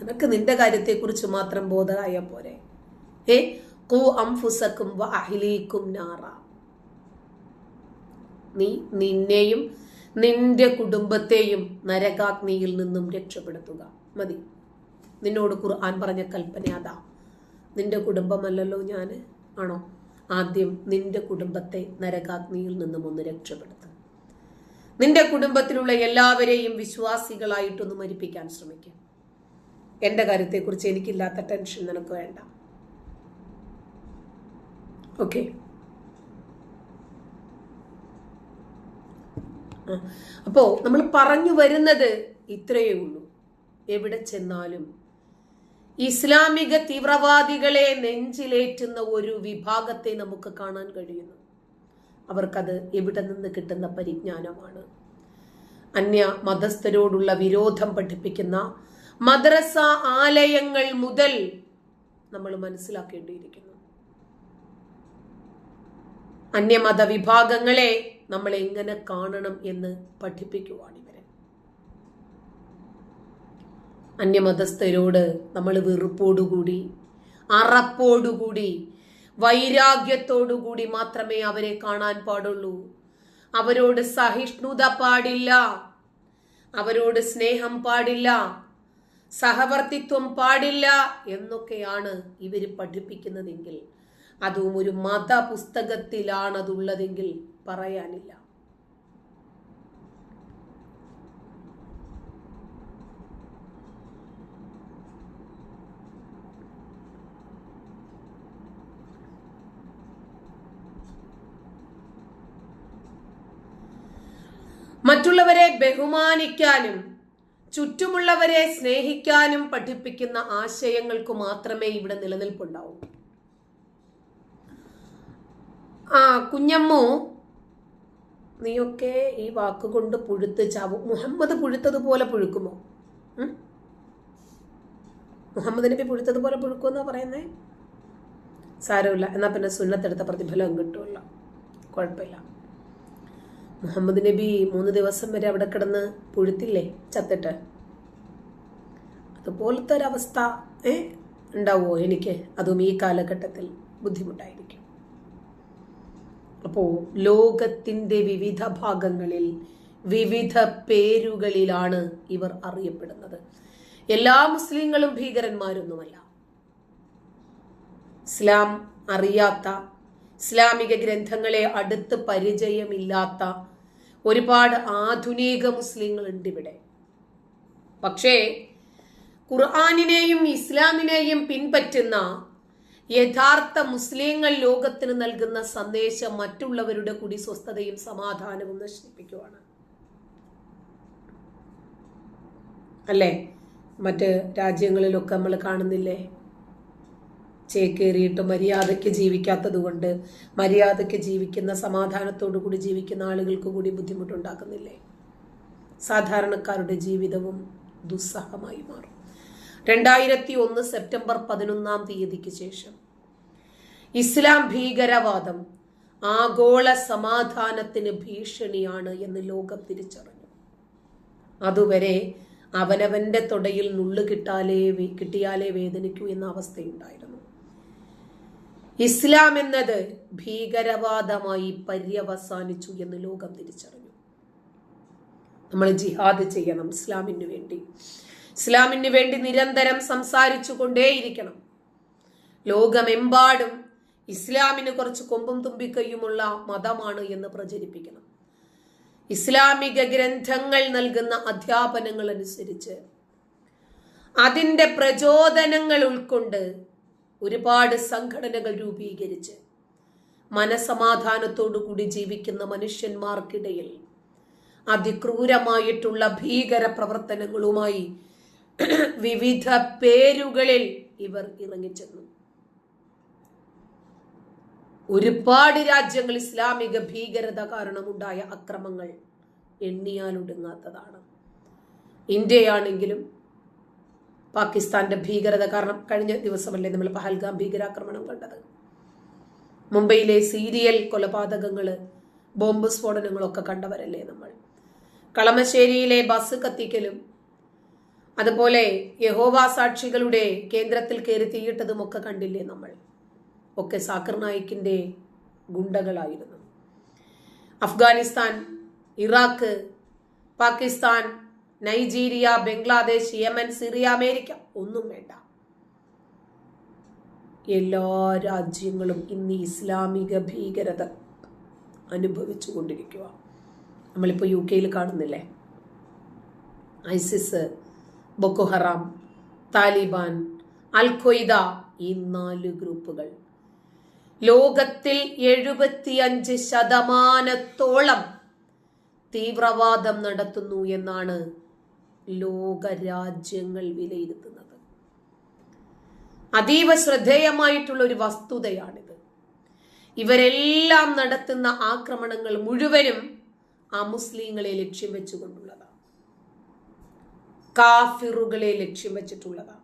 നിനക്ക് നിന്റെ കാര്യത്തെക്കുറിച്ച് മാത്രം ബോധമായ പോരെ. ഏ? കൂ അംഫുസക്കും വ അഹിലീക്കും നാറ. നീ നിന്നെയും നിന്റെ കുടുംബത്തെയും നരകാഗ്നിയിൽ നിന്നും രക്ഷപ്പെടുത്തുക. മതി. നിന്നോട് ഖുർആൻ പറഞ്ഞ കൽപ്പന അതാ. നിന്റെ കുടുംബമല്ലല്ലോ ഞാൻ ആണോ? ആദ്യം നിന്റെ കുടുംബത്തെ നരകാഗ്നിയിൽ നിന്നും ഒന്ന് രക്ഷപ്പെടുത്തുക നിന്റെ കുടുംബത്തിലുള്ള എല്ലാവരെയും വിശ്വാസികളായിട്ടൊന്ന് മരിപ്പിക്കാൻ ശ്രമിക്കും. എന്റെ കാര്യത്തെക്കുറിച്ച് എനിക്കില്ലാത്ത ടെൻഷൻ നിനക്ക് വേണ്ട. ഓക്കെ അപ്പോൾ നമ്മൾ പറഞ്ഞു വരുന്നത് ഇത്രയേ ഉള്ളൂ. എവിടെ ചെന്നാലും ഇസ്ലാമിക തീവ്രവാദികളെ നെഞ്ചിലേറ്റുന്ന ഒരു വിഭാഗത്തെ നമുക്ക് കാണാൻ കഴിയുന്നു. അവർക്കത് എവിടെ നിന്ന് കിട്ടുന്ന പരിജ്ഞാനമാണ്. അന്യ മതസ്ഥരോടുള്ള വിരോധം പഠിപ്പിക്കുന്ന മദ്രസ ആലയങ്ങൾ മുതൽ നമ്മൾ മനസ്സിലാക്കേണ്ടിയിരിക്കുന്നു. അന്യമത വിഭാഗങ്ങളെ നമ്മൾ എങ്ങനെ കാണണം എന്ന് പഠിപ്പിക്കുവാണ് ഇവരെ. അന്യമതസ്ഥരോട് നമ്മൾ വെറുപ്പോടുകൂടി അറപ്പോടുകൂടി വൈരാഗ്യത്തോടുകൂടി മാത്രമേ അവരെ കാണാൻ പാടുള്ളൂ. അവരോട് സഹിഷ്ണുത പാടില്ല. അവരോട് സ്നേഹം പാടില്ല. സഹവർത്തിത്വം പാടില്ല എന്നൊക്കെയാണ് ഇവർ പഠിപ്പിക്കുന്നതെങ്കിൽ. അതും ഒരു മത പുസ്തകത്തിലാണതുള്ളതെങ്കിൽ പറയാനില്ല. മറ്റുള്ളവരെ ബഹുമാനിക്കാനും ചുറ്റുമുള്ളവരെ സ്നേഹിക്കാനും പഠിപ്പിക്കുന്ന ആശയങ്ങൾക്ക് മാത്രമേ ഇവിടെ നിലനിൽപ്പുണ്ടാവൂ. ആ കുഞ്ഞമ്മു നീയൊക്കെ ഈ വാക്കുകൊണ്ട് പുഴുത്ത് ചാവും. മുഹമ്മദ് പുഴുത്തതുപോലെ പുഴുക്കുമോ? മുഹമ്മദ് നബി പുഴുത്തതുപോലെ പുഴുക്കുമെന്നാ പറയുന്നേ? സാരമില്ല. എന്നാ പിന്നെ സുന്നത്തെടുത്ത പ്രതിഫലം കിട്ടുമല്ലോ. കുഴപ്പമില്ല. മുഹമ്മദ് നബി മൂന്ന് ദിവസം വരെ അവിടെ കിടന്ന് പുഴുത്തില്ലേ ചത്തിട്ട്? അതുപോലത്തെ ഒരവസ്ഥ ഏ ഉണ്ടാവുമോ എനിക്ക്? അതും ഈ കാലഘട്ടത്തിൽ ബുദ്ധിമുട്ടായിരിക്കും. അപ്പോ ലോകത്തിന്റെ വിവിധ ഭാഗങ്ങളിൽ വിവിധ പേരുകളിലാണ് ഇവർ അറിയപ്പെടുന്നത്. എല്ലാ മുസ്ലിങ്ങളും ഭീകരന്മാരൊന്നുമല്ല. ഇസ്ലാം അറിയാത്ത ഇസ്ലാമിക ഗ്രന്ഥങ്ങളെ അടുത്ത് പരിചയമില്ലാത്ത ഒരുപാട് ആധുനിക മുസ്ലിങ്ങളുണ്ട് ഇവിടെ. പക്ഷേ ഖുർആാനിനെയും ഇസ്ലാമിനെയും പിൻപറ്റുന്ന യഥാർത്ഥ മുസ്ലിങ്ങൾ ലോകത്തിന് നൽകുന്ന സന്ദേശം മറ്റുള്ളവരുടെ കൂടി സ്വസ്ഥതയും സമാധാനവും നശിപ്പിക്കുവാണ്. അല്ലേ? മറ്റ് രാജ്യങ്ങളിലൊക്കെ നമ്മൾ കാണുന്നില്ലേ? ചേക്കേറിയിട്ട് മര്യാദയ്ക്ക് ജീവിക്കാത്തത് കൊണ്ട് മര്യാദയ്ക്ക് ജീവിക്കുന്ന സമാധാനത്തോടു കൂടി ജീവിക്കുന്ന ആളുകൾക്ക് കൂടി ബുദ്ധിമുട്ടുണ്ടാക്കുന്നില്ലേ? സാധാരണക്കാരുടെ ജീവിതവും ദുസ്സഹമായി മാറും. രണ്ടായിരത്തി ഒന്ന് സെപ്റ്റംബർ പതിനൊന്നാം തീയതിക്ക് ശേഷം ഇസ്ലാം ഭീകരവാദം ആഗോള സമാധാനത്തിന് ഭീഷണിയാണ് എന്ന് ലോകം തിരിച്ചറിഞ്ഞു. അതുവരെ അവനവന്റെ തൊടയിൽ നുള്ളു കിട്ടാലേ കിട്ടിയാലേ വേദനിക്കൂ എന്ന അവസ്ഥയുണ്ടായിരുന്നു. ഇസ്ലാം എന്നത് ഭീകരവാദമായി പര്യവസാനിച്ചു എന്ന് ലോകം തിരിച്ചറിഞ്ഞു. നമ്മൾ ജിഹാദ് ചെയ്യണം ഇസ്ലാമിന് വേണ്ടി. ഇസ്ലാമിന് വേണ്ടി നിരന്തരം സംസാരിച്ചു കൊണ്ടേയിരിക്കണം ലോകമെമ്പാടും ഇസ്ലാമിന് കുറച്ച് കൊമ്പും തുമ്പിക്കയുമുള്ള മതമാണ് എന്ന് പ്രചരിപ്പിക്കണം. ഇസ്ലാമിക ഗ്രന്ഥങ്ങൾ നൽകുന്ന അധ്യാപനങ്ങൾ അനുസരിച്ച് അതിന്റെ പ്രചോദനങ്ങൾ ഉൾക്കൊണ്ട് ഒരുപാട് സംഘടനകൾ രൂപീകരിച്ച് മനസമാധാനത്തോടു കൂടി ജീവിക്കുന്ന മനുഷ്യന്മാർക്കിടയിൽ അതിക്രൂരമായിട്ടുള്ള ഭീകര പ്രവർത്തനങ്ങളുമായി വിവിധ പേരുകളിൽ ഇവർ ഇറങ്ങിച്ചെന്നു. ഒരുപാട് രാജ്യങ്ങൾ ഇസ്ലാമിക ഭീകരത കാരണമുണ്ടായ അക്രമങ്ങൾ എണ്ണിയാലൊടുങ്ങാത്തതാണ് ഇന്ത്യയാണെങ്കിലും പാകിസ്ഥാന്റെ ഭീകരത കാരണം കഴിഞ്ഞ ദിവസമല്ലേ നമ്മൾ പഹൽഗാം ഭീകരാക്രമണം കണ്ടത്. മുംബൈയിലെ സീരിയൽ കൊലപാതകങ്ങൾ ബോംബ് സ്ഫോടനങ്ങളൊക്കെ കണ്ടവരല്ലേ നമ്മൾ. കളമശ്ശേരിയിലെ ബസ് കത്തിക്കലും അതുപോലെ യഹോവ സാക്ഷികളുടെ കേന്ദ്രത്തിൽ കയറി തീയിട്ടതും ഒക്കെ കണ്ടില്ലേ നമ്മൾ. ഒക്കെ സാക്കർ നായിക്കിന്റെ ഗുണ്ടകളായിരുന്നു. Afghanistan Iraq Pakistan Nigeria Bangladesh Yemen Syria America. ഒന്നും വേണ്ട. എല്ലാ രാജ്യങ്ങളും ഇന്ന് ഇസ്ലാമിക ഭീകരത അനുഭവിച്ചു കൊണ്ടിരിക്കുക നമ്മളിപ്പോൾ യു കെയിൽ കാണുന്നില്ലേ? ISIS Boko Haram Taliban al Qaeda ഈ നാല് ഗ്രൂപ്പുകൾ. ലോകത്തിൽ എഴുപത്തിയഞ്ച് ശതമാനത്തോളം തീവ്രവാദം നടത്തുന്നു എന്നാണ് ലോകരാജ്യങ്ങൾ വിലയിരുത്തുന്നത്. അതീവ ശ്രദ്ധേയമായിട്ടുള്ള ഒരു വസ്തുതയാണിത്. ഇവരെല്ലാം നടത്തുന്ന ആക്രമണങ്ങൾ മുഴുവനും ആ മുസ്ലിങ്ങളെ ലക്ഷ്യം വെച്ചുകൊണ്ടുള്ളതാണ്. കാഫിറുകളെ ലക്ഷ്യം വെച്ചിട്ടുള്ളതാണ്.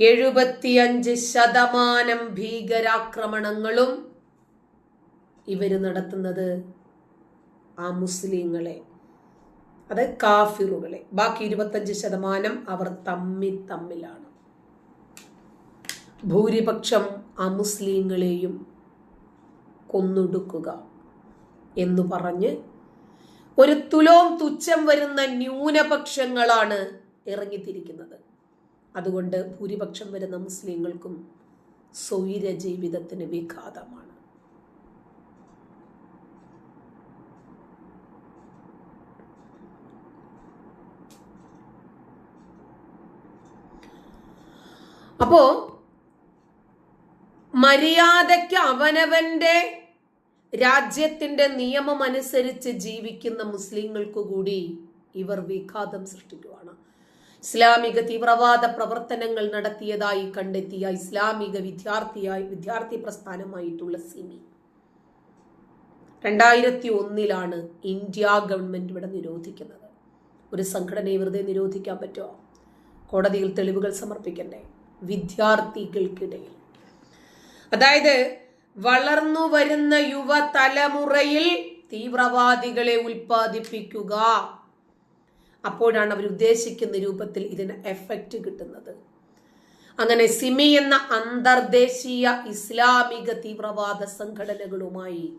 എഴുപത്തിയഞ്ച് ശതമാനം ഭീകരാക്രമണങ്ങളും ഇവർ നടത്തുന്നത് ആ മുസ്ലിങ്ങളെ അത് കാഫിറുകളെ. ബാക്കി ഇരുപത്തഞ്ച് ശതമാനം അവർ തമ്മിൽ തമ്മിലാണ്. ഭൂരിപക്ഷം അമുസ്ലിങ്ങളെയും മുസ്ലിങ്ങളെയും കൊന്നൊടുക്കുക എന്ന് പറഞ്ഞ് ഒരു തുലോം തുച്ഛം വരുന്ന ന്യൂനപക്ഷങ്ങളാണ് ഇറങ്ങിത്തിരിക്കുന്നത്. അതുകൊണ്ട് ഭൂരിപക്ഷം വരുന്ന മുസ്ലിങ്ങൾക്കും സ്വൈര ജീവിതത്തിന് വിഘാതമാണ്. അപ്പോ മര്യാദയ്ക്ക് അവനവന്റെ രാജ്യത്തിന്റെ നിയമം അനുസരിച്ച് ജീവിക്കുന്ന മുസ്ലിങ്ങൾക്ക് കൂടി ഇവർ വിഘാതം സൃഷ്ടിക്കുവാണ്. ഇസ്ലാമിക തീവ്രവാദ പ്രവർത്തനങ്ങൾ നടത്തിയതായി കണ്ടെത്തിയ ഇസ്ലാമിക വിദ്യാർത്ഥിയായി വിദ്യാർത്ഥി പ്രസ്ഥാനമായിട്ടുള്ള സിമി. രണ്ടായിരത്തി ഒന്നിലാണ് ഇന്ത്യ ഗവൺമെന്റ് ഇവിടെ നിരോധിക്കുന്നത്. ഒരു സംഘടനയെ വെറുതെ നിരോധിക്കാൻ പറ്റുമോ? കോടതിയിൽ തെളിവുകൾ സമർപ്പിക്കണ്ടേ? വിദ്യാർത്ഥികൾക്കിടയിൽ. അതായത് വളർന്നു വരുന്ന യുവതലമുറയിൽ തീവ്രവാദികളെ ഉൽപ്പാദിപ്പിക്കുക. അപ്പോഴാണ് അവർ ഉദ്ദേശിക്കുന്ന രൂപത്തിൽ ഇതിന് എഫക്റ്റ് കിട്ടുന്നത്. അങ്ങനെ സിമി എന്ന അന്തർദേശീയ ഇസ്ലാമിക തീവ്രവാദ സംഘടനകളുമായി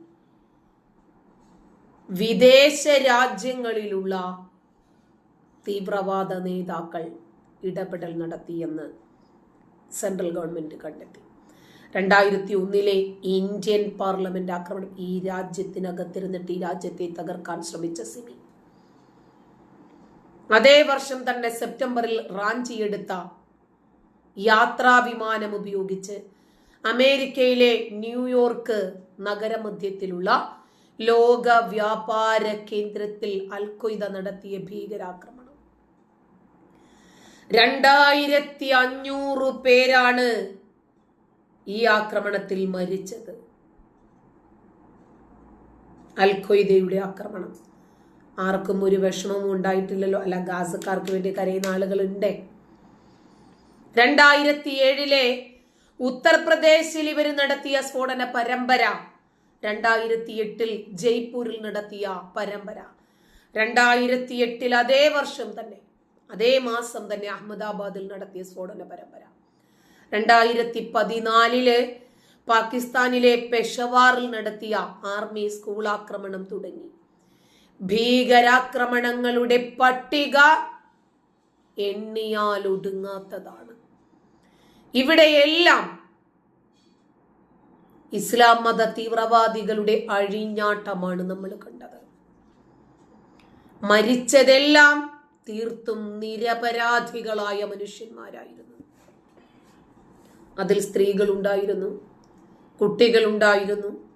വിദേശ രാജ്യങ്ങളിലുള്ള തീവ്രവാദ നേതാക്കൾ ഇടപെടൽ നടത്തിയെന്ന് സെൻട്രൽ ഗവൺമെന്റ് കണ്ടെത്തി. രണ്ടായിരത്തി ഒന്നിലെ ഇന്ത്യൻ പാർലമെന്റ് ആക്രമണം ഈ രാജ്യത്തിനകത്തിരുന്നിട്ട് ഈ രാജ്യത്തെ തകർക്കാൻ ശ്രമിച്ച സിമി അതേ വർഷം തന്നെ സെപ്റ്റംബറിൽ റാഞ്ചിയെടുത്ത യാത്രാ വിമാനം ഉപയോഗിച്ച് അമേരിക്കയിലെ ന്യൂയോർക്ക് നഗരമധ്യത്തിലുള്ള ലോക വ്യാപാര കേന്ദ്രത്തിൽ അൽക്കൊയ്ത നടത്തിയ ഭീകരാക്രമണം. രണ്ടായിരത്തി അഞ്ഞൂറ് പേരാണ് ഈ ആക്രമണത്തിൽ മരിച്ചത്. അൽഖ്വയ്ദയുടെ ആക്രമണം. ആർക്കും ഒരു വിഷമവും ഉണ്ടായിട്ടില്ലല്ലോ. അല്ല ഗാസക്കാർക്ക് വേണ്ടി കരയുന്ന ആളുകളുണ്ട്. രണ്ടായിരത്തി ഏഴിലെ ഉത്തർപ്രദേശിൽ ഇവർ നടത്തിയ സ്ഫോടന പരമ്പര. രണ്ടായിരത്തി എട്ടിൽ ജയ്പൂരിൽ നടത്തിയ പരമ്പര. രണ്ടായിരത്തി എട്ടിൽ അതേ വർഷം തന്നെ അതേ മാസം തന്നെ അഹമ്മദാബാദിൽ നടത്തിയ സ്ഫോടന പരമ്പര. രണ്ടായിരത്തി പതിനാലിൽ പാകിസ്ഥാനിലെ പെഷവാറിൽ നടത്തിയ ആർമി സ്കൂൾ ആക്രമണം തുടങ്ങി. ഭീകരാക്രമണങ്ങളുടെ പട്ടിക എണ്ണിയാൽ ഒടുങ്ങാത്തതാണ് ഇവിടെയെല്ലാം ഇസ്ലാം മത തീവ്രവാദികളുടെ അഴിഞ്ഞാട്ടമാണ് നമ്മൾ കണ്ടത്. മരിച്ചതെല്ലാം തീർത്തും നിരപരാധികളായ മനുഷ്യന്മാരായിരുന്നു. അതിൽ സ്ത്രീകളുണ്ടായിരുന്നു കുട്ടികളുണ്ടായിരുന്നു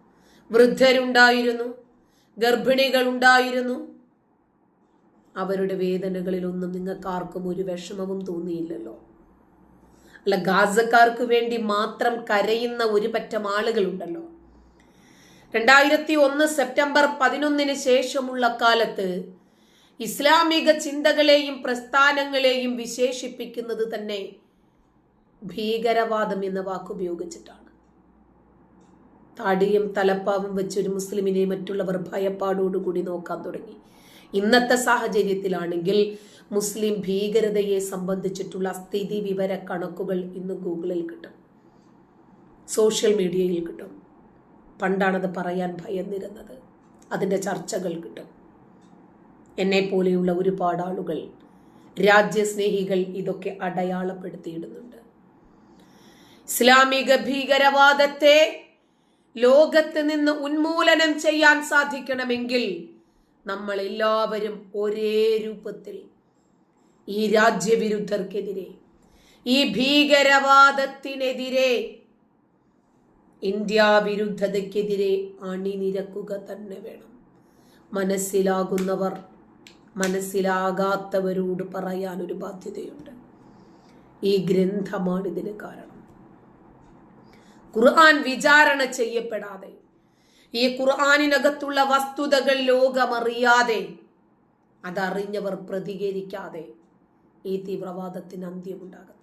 വൃദ്ധരുണ്ടായിരുന്നു ഗർഭിണികളുണ്ടായിരുന്നു. അവരുടെ വേദനകളിലൊന്നും നിങ്ങൾക്ക് ആർക്കും ഒരു വിഷമവും തോന്നിയില്ലല്ലോ. അല്ല ഗാസക്കാർക്ക് വേണ്ടി മാത്രം കരയുന്ന ഒരു പറ്റം ആളുകളുണ്ടല്ലോ. രണ്ടായിരത്തി ഒന്ന് സെപ്റ്റംബർ പതിനൊന്നിന് ശേഷമുള്ള കാലത്ത് ഇസ്ലാമിക ചിന്തകളെയും പ്രസ്ഥാനങ്ങളെയും വിശേഷിപ്പിക്കുന്നത് തന്നെ ഭീകരവാദം എന്ന വാക്കുപയോഗിച്ചിട്ടാണ് താടിയും തലപ്പാവും വെച്ചൊരു മുസ്ലിമിനെ മറ്റുള്ളവർ ഭയപ്പാടോടുകൂടി നോക്കാൻ തുടങ്ങി. ഇന്നത്തെ സാഹചര്യത്തിലാണെങ്കിൽ മുസ്ലിം ഭീകരതയെ സംബന്ധിച്ചിട്ടുള്ള സ്ഥിതി വിവര കണക്കുകൾ ഇന്ന് ഗൂഗിളിൽ കിട്ടും. സോഷ്യൽ മീഡിയയിൽ കിട്ടും. പണ്ടാണത് പറയാൻ ഭയന്നിരുന്നത്. അതിന്റെ ചർച്ചകൾ കിട്ടും. എന്നെ പോലെയുള്ള ഒരുപാട് ആളുകൾ രാജ്യസ്നേഹികൾ ഇതൊക്കെ അടയാളപ്പെടുത്തിയിടുന്നുണ്ട്. ഇസ്ലാമിക ഭീകരവാദത്തെ ലോകത്ത് നിന്ന് ഉന്മൂലനം ചെയ്യാൻ സാധിക്കണമെങ്കിൽ നമ്മൾ എല്ലാവരും ഒരേ രൂപത്തിൽ ഈ രാജ്യവിരുദ്ധർക്കെതിരെ ഈ ഭീകരവാദത്തിനെതിരെ ഇന്ത്യ വിരുദ്ധതയ്ക്കെതിരെ അണിനിരക്കുക തന്നെ വേണം. മനസ്സിലാകുന്നവർ മനസ്സിലാകാത്തവരോട് പറയാൻ ഒരു ബാധ്യതയുണ്ട്. ഈ ഗ്രന്ഥമാണ് ഇതിന് കാരണം. ഖുർആൻ വിചാരണ ചെയ്യപ്പെടാതെ ഈ ഖുർആാനിനകത്തുള്ള വസ്തുതകൾ ലോകമറിയാതെ അതറിഞ്ഞവർ പ്രതികരിക്കാതെ ഈ തീവ്രവാദത്തിന് അന്ത്യമുണ്ടാകത്തില്ല.